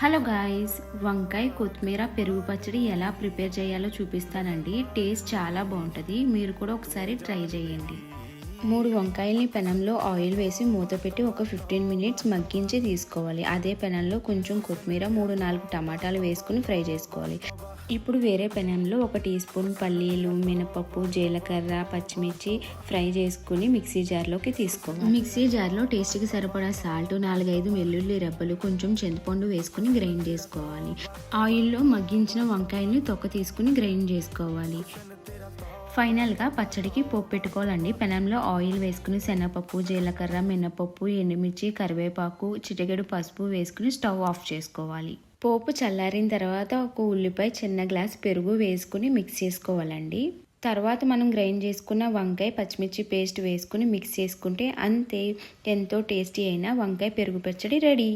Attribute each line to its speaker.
Speaker 1: Hello guys వంకాయ కొత్తిమీర పెరుగు పచ్చడి ఎలా ప్రిపేర్ చేయాలో చూపిస్తానండి. టేస్ట్ చాలా బాగుంటుంది. మీరు కూడా ఒకసారి ట్రై చేయండి. మూడు వంకాయల్ని పెనంలో ఆయిల్ వేసి మూత పెట్టి ఒక ఫిఫ్టీన్ మినిట్స్ మగ్గించి తీసుకోవాలి. అదే పెనంలో కొంచెం కొత్తిమీర మూడు నాలుగు టమాటాలు వేసుకుని ఫ్రై చేసుకోవాలి. ఇప్పుడు వేరే పెనంలో ఒక టీ స్పూన్ పల్లీలు మినపప్పు జీలకర్ర పచ్చిమిర్చి ఫ్రై చేసుకుని మిక్సీ జార్లోకి తీసుకోవాలి. మిక్సీ జార్లో టేస్ట్కి సరిపడా సాల్ట్ నాలుగైదు వెల్లుల్లి రెబ్బలు కొంచెం చింతపండు వేసుకుని గ్రైండ్ చేసుకోవాలి. ఆయిల్లో మగ్గించిన వంకాయల్ని తొక్క తీసుకుని గ్రైండ్ చేసుకోవాలి. ఫైనల్గా పచ్చడికి పోపు పెట్టుకోవాలండి. పెనంలో ఆయిల్ వేసుకుని శనగపప్పు జీలకర్ర మినపప్పు ఎండుమిర్చి కరివేపాకు చిటికెడు పసుపు వేసుకుని స్టవ్ ఆఫ్ చేసుకోవాలి. పోపు చల్లారిన తర్వాత ఒక ఉల్లిపాయ చిన్న గ్లాస్ పెరుగు వేసుకుని మిక్స్ చేసుకోవాలండి. తర్వాత మనం గ్రైండ్ చేసుకున్న వంకాయ పచ్చిమిర్చి పేస్ట్ వేసుకుని మిక్స్ చేసుకుంటే అంతే ఎంతో టేస్టీ అయిన వంకాయ పెరుగు పచ్చడి రెడీ.